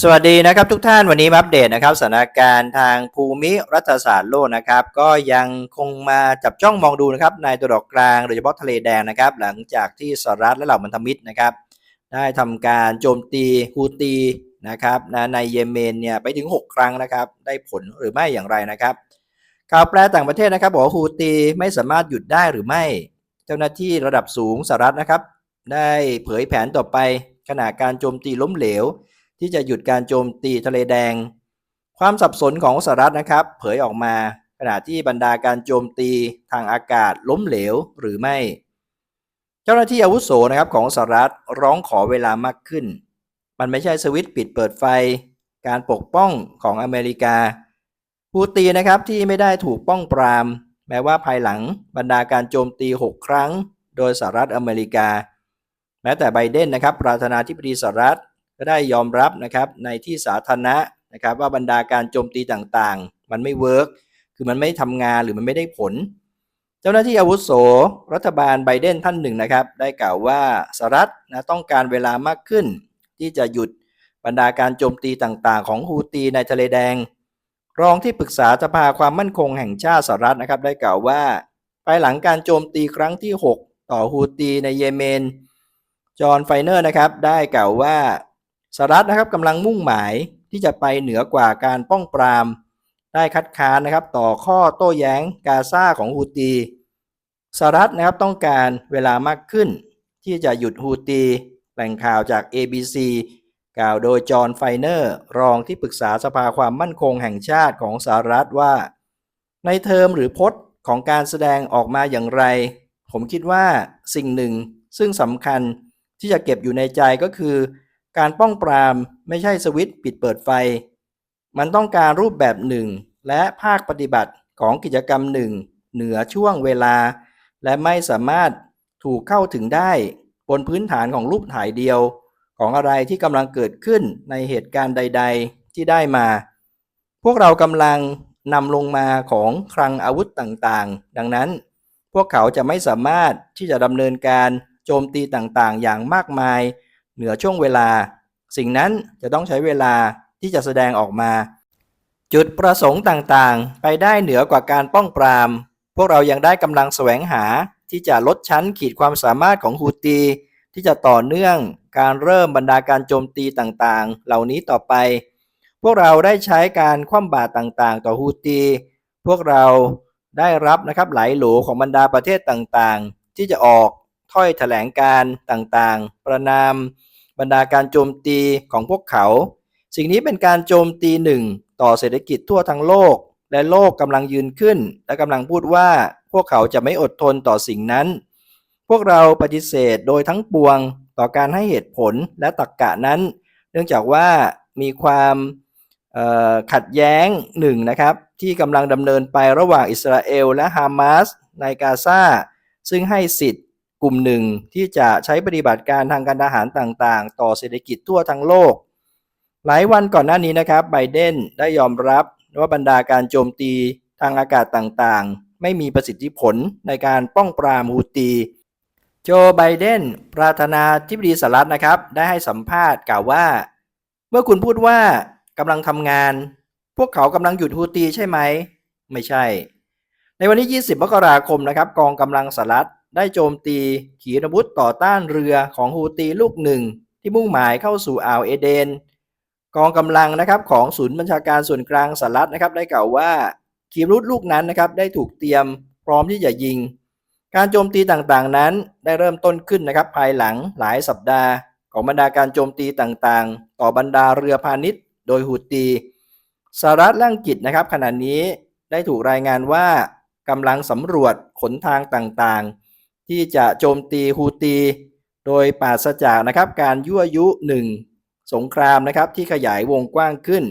สวัสดีนะครับทุกท่านวันนี้มาอัปเดตนะครับสถานการณ์ทางภูมิรัฐศาสตร์โลกนะครับ ก็ยังคงมาจับจ้องมองดูนะครับในตัวดอกกลางโดยเฉพาะทะเลแดงนะครับ หลังจากที่สหรัฐและเหล่าพันธมิตรนะครับ ได้ทำการโจมตีฮูตีนะครับนะในเยเมนเนี่ยไปถึง 6 ครั้งนะครับ ได้ผลหรือไม่อย่างไรนะครับ ข่าวแปลต่างประเทศนะครับบอกว่าฮูตีไม่สามารถหยุดได้หรือไม่ เจ้าหน้าที่ระดับสูงสหรัฐนะครับ ได้เผยแผนต่อไปขณะการโจมตีล้มเหลว ที่จะหยุดการโจมตีทะเลแดง ความสับสนของสหรัฐนะครับ เผยออกมาขณะที่บรรดาการโจมตีทางอากาศล้มเหลวหรือไม่ เจ้าหน้าที่อาวุโสนะครับของสหรัฐร้องขอเวลามากขึ้น มันไม่ใช่สวิตช์ปิดเปิดไฟ การปกป้องของอเมริกาฮูตีนะครับที่ไม่ได้ถูกป้องปราม แม้ว่าภายหลังบรรดาการโจมตี 6 ครั้ง โดยสหรัฐอเมริกา แม้แต่ไบเดนนะครับประธานาธิบดีสหรัฐ ก็ได้ยอมรับนะครับในที่สาธารณะนะครับว่าบรรดาการโจมตีต่างๆ มันไม่เวิร์กคือมันไม่ทำงานหรือมันไม่ได้ผล เจ้าหน้าที่อาวุโส รัฐบาลไบเดนท่านหนึ่งนะครับ ได้กล่าวว่าสหรัฐนะต้องการเวลามากขึ้น ที่จะหยุดบรรดาการโจมตีต่างๆ ของฮูตีในทะเลแดง รองที่ปรึกษาสภาความมั่นคงแห่งชาติสหรัฐนะครับ ได้กล่าวว่าภายหลังการโจมตีครั้งที่ 6 ต่อฮูตีในเยเมน จอห์นไฟเนอร์นะครับ ได้กล่าวว่า สหรัฐนะครับกำลังมุ่งหมายที่จะไปเหนือกว่าการป้องปราม ได้คัดค้านนะครับต่อข้อโต้แย้งกาซาของฮูตีสหรัฐนะครับต้องการเวลามากขึ้น ที่จะหยุดฮูตีแหล่งข่าวจาก ABC กล่าวโดยจอห์นไฟเนอร์ รองที่ปรึกษาสภาความมั่นคงแห่งชาติของสหรัฐว่า ในเทอมหรือพจน์ของการแสดงออกมาอย่างไร ผมคิดว่าสิ่งหนึ่งซึ่งสำคัญที่จะเก็บอยู่ในใจก็คือ การป้องปรามไม่ใช่สวิตช์ปิดเปิดไฟ มันต้องการรูปแบบหนึ่ง และภาคปฏิบัติของกิจกรรมหนึ่ง เหนือช่วงเวลา และไม่สามารถถูกเข้าถึงได้บนพื้นฐานของรูปถ่ายเดียว ของอะไรที่กำลังเกิดขึ้นในเหตุการณ์ใด ๆ ที่ได้มา พวกเรากำลังนำลงมาของคลังอาวุธต่างๆ ดังนั้น พวกเขาจะไม่สามารถที่จะดำเนินการโจมตีต่างๆ อย่างมากมาย เหนือช่วงเวลา สิ่งนั้นจะต้องใช้เวลาที่จะแสดงออกมา จุดประสงค์ต่างๆ ไปได้เหนือกว่าการป้องปราม พวกเรายังได้กำลังแสวงหาที่จะลดชั้นขีดความสามารถของฮูตี ที่จะต่อเนื่องการเริ่มบรรดาการโจมตีต่างๆ เหล่านี้ต่อไป พวกเราได้ใช้การคว่ำบาตรต่างๆ ต่อฮูตี พวกเราได้รับนะครับไหลหลของบรรดาประเทศต่างๆ ที่จะออกถ้อยแถลงการต่างๆ ประนาม บรรดาการโจมตีของพวกเขา สิ่งนี้เป็นการโจมตีหนึ่งต่อเศรษฐกิจทั่วทั้งโลก และโลกกำลังยืนขึ้น และกำลังพูดว่าพวกเขาจะไม่อดทนต่อสิ่งนั้น พวกเราปฏิเสธโดยทั้งปวงต่อการให้เหตุผลและตรรกกะนั้น เนื่องจากว่ามีความขัดแย้งหนึ่งนะครับที่กำลังดำเนินไประหว่างอิสราเอลและฮามาสในกาซาซึ่งให้สิทธิ์ กลุ่มหนึ่งที่จะใช้ปฏิบัติการทางการทหารต่างๆ ต่อเศรษฐกิจทั่วทั้งโลก หลายวันก่อนหน้านี้นะครับไบเดนได้ยอมรับว่าบรรดาการโจมตีทางอากาศต่างๆ ไม่มีประสิทธิผลในการป้องปรามฮูตีโจไบเดนประธานาธิบดีสหรัฐนะครับ ได้ให้สัมภาษณ์กล่าวว่า เมื่อคุณพูดว่ากำลังทำงาน พวกเขากำลังหยุดฮูตีใช่ไหม ไม่ใช่ ในวันที่ 20 มกราคมนะครับ กองกำลังสหรัฐ ได้โจมตีขีปนาวุธต่อต้านเรือของฮูตีลูกหนึ่ง ที่มุ่งหมายเข้าสู่อ่าวเอเดน กองกำลังนะครับของศูนย์บัญชาการส่วนกลางสหรัฐนะครับได้กล่าวว่าขีปนาวุธลูกนั้นนะครับได้ถูกเตรียมพร้อมที่จะยิง การโจมตีต่างๆนั้นได้เริ่มต้นขึ้นนะครับภายหลังหลายสัปดาห์ ของบรรดาการโจมตีต่างๆ ต่อบรรดาเรือพาณิชย์ โดยฮูตีสหรัฐและอังกฤษนะครับขณะนี้ได้ถูกรายงานว่ากำลังสำรวจขนทางต่างๆ ที่จะโจมตีฮูตี โดยปราศจากนะครับการยั่วยุหนึ่งสงครามนะครับที่ขยายวงกว้างขึ้น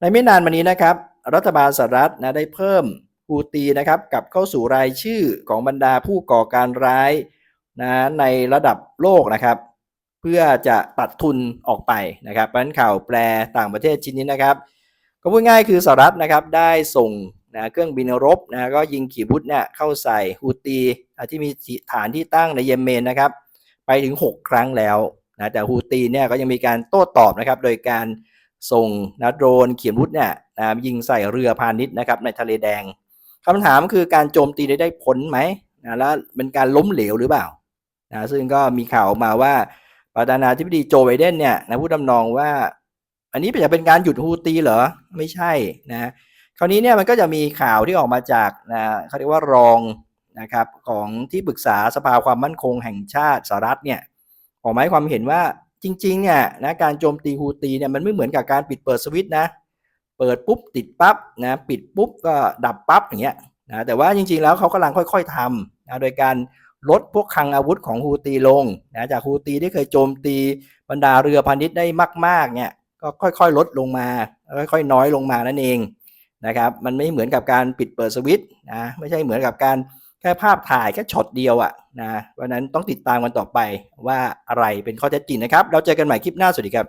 ในไม่นานมานี้นะครับ รัฐบาลสหรัฐนะได้เพิ่มฮูตีนะครับกลับเข้าสู่รายชื่อของบรรดาผู้ก่อการร้ายนะในระดับโลกนะครับ เพื่อจะตัดทุนออกไปนะครับเพราะนั้นข่าวแปลต่างประเทศชิ้นนี้นะครับ ก็พูดง่ายคือสหรัฐนะครับได้ส่ง นะเครื่องบินรบนะก็ยิงขีปนาวุธเนี่ยเข้าใส่ฮูตีที่มีฐานที่ตั้งในเยเมนนะครับ ไปถึง 6 ครั้งแล้วนะแต่ฮูตีเนี่ยก็ยังมีการโต้ตอบนะครับ โดยการส่งนะโดรนขียนวุธเนี่ยนะยิงใส่เรือพาณิชย์นะครับในทะเลแดงคำถามคือการโจมตีได้ได้ผลไหมนะแล้วเป็นการล้มเหลวหรือเปล่านะซึ่งก็มีข่าวออกมาว่าประธานาธิบดีโจไบเดนเนี่ยนะพูดดำนองว่า อันนี้จะเป็นการหยุดฮูตีเหรอไม่ใช่นะ คราวนี้เนี่ยมันก็จะมีข่าวที่ออกมาจากนะเขาเรียกว่ารองนะครับของที่ปรึกษาสภาความมั่นคงแห่งชาติสหรัฐเนี่ยออกมาให้ความเห็นว่าจริงๆเนี่ยนะการโจมตีฮูตีเนี่ยมันไม่เหมือนกับการปิดเปิดสวิตช์นะเปิดปุ๊บติดปั๊บนะปิดปุ๊บก็ดับปั๊บอย่างเงี้ยนะแต่ว่าจริงๆแล้วเขากำลังค่อยๆทำนะโดยการลดพวกคลังอาวุธของฮูตีลงนะจากฮูตีที่เคยโจมตีบรรดาเรือพาณิชย์ได้มากๆเนี่ยก็ค่อยๆ ลดลงมา ค่อยๆ น้อยลงมานั่นเอง นะครับมันไม่เหมือนกับการปิดเปิดสวิตช์นะไม่ใช่เหมือนกับการแค่ภาพถ่ายแค่ช็อตเดียวอะ่ะนะเพราะฉะนั้นต้องติดตามกันต่อไปว่าอะไรเป็นข้อเท็จจริงนะครับ เราเจอกันใหม่คลิปหน้าสวัสดีครับ